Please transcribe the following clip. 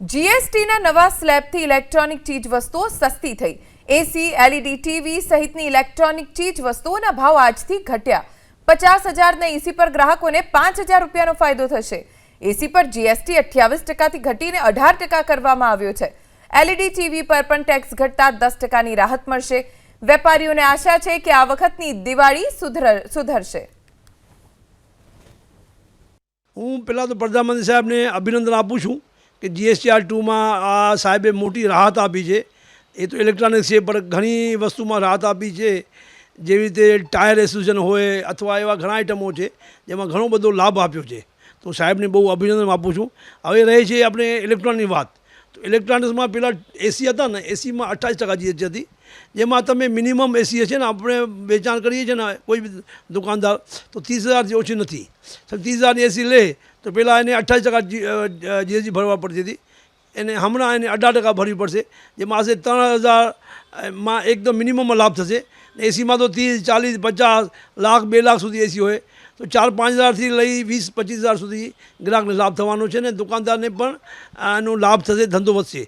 જીએસટીના નવા સ્લેબથી ઇલેક્ટ્રોનિક ચીજ વસ્તુઓ સસ્તી થઈ. એસી એલઈડી ટીવી સહિતની ઇલેક્ટ્રોનિક ચીજ વસ્તુઓના ભાવ આજથી ઘટ્યા. પચાસ હજારના એસી પર ગ્રાહકોને પાંચ હજાર રૂપિયાનો ફાયદો થશે. એસી પર જીએસટી અઠ્યાવીસ ટકાથી ઘટીને અઢાર ટકા કરવામાં આવ્યો છે. એલઈડી ટીવી પર પણ ટેક્સ ઘટતા દસ ટકાની રાહત મળશે. વેપારીઓને આશા છે કે આ વખતની દિવાળી સુધર, સુધરશે. હું પહેલાં તો પ્રધાનમંત્રી સાહેબને અભિનંદન આપું છું. કે જીએસટીઆર ટુમાં આ સાહેબે મોટી રાહત આપી છે. એ તો ઇલેક્ટ્રોનિક છે, પણ ઘણી વસ્તુમાં રાહત આપી છે. જેવી રીતે ટાયર એસોસિએશન હોય અથવા એવા ઘણા આઇટમો છે, જેમાં ઘણો બધો લાભ આપ્યો છે. તો સાહેબને બહુ અભિનંદન આપું છું. હવે રહે છે આપણે ઇલેક્ટ્રોનની વાત. ઇલેક્ટ્રોનિક્સમાં પેલા એસી હતા ને, એસીમાં અઠ્ઠાવીસ ટકા જીએસટી હતી. જેમાં તમે મિનિમમ એસી છે ને, આપણે વેચાણ કરીએ છીએ ને, કોઈ બી દુકાનદાર, તો ત્રીસ હજારથી ઓછી નથી. ત્રીસ હજારની એસી લે, તો પહેલાં એને અઠ્ઠાવીસ ટકા જીએસટી ભરવા પડતી હતી. એને હમણાં એને અઢાર ટકા ભરવી પડશે. જેમાં આશરે ત્રણ હજારમાં એકદમ મિનિમમ લાભ થશે. એસીમાં તો ત્રીસ, ચાલીસ, પચાસ લાખ, બે લાખ સુધી એસી હોય. તો ચાર પાંચ હજારથી લઈ વીસ, પચીસ હજાર સુધી ગ્રાહકને લાભ થવાનો છે ને દુકાનદારને પણ આનો લાભ થશે, ધંધો વધશે.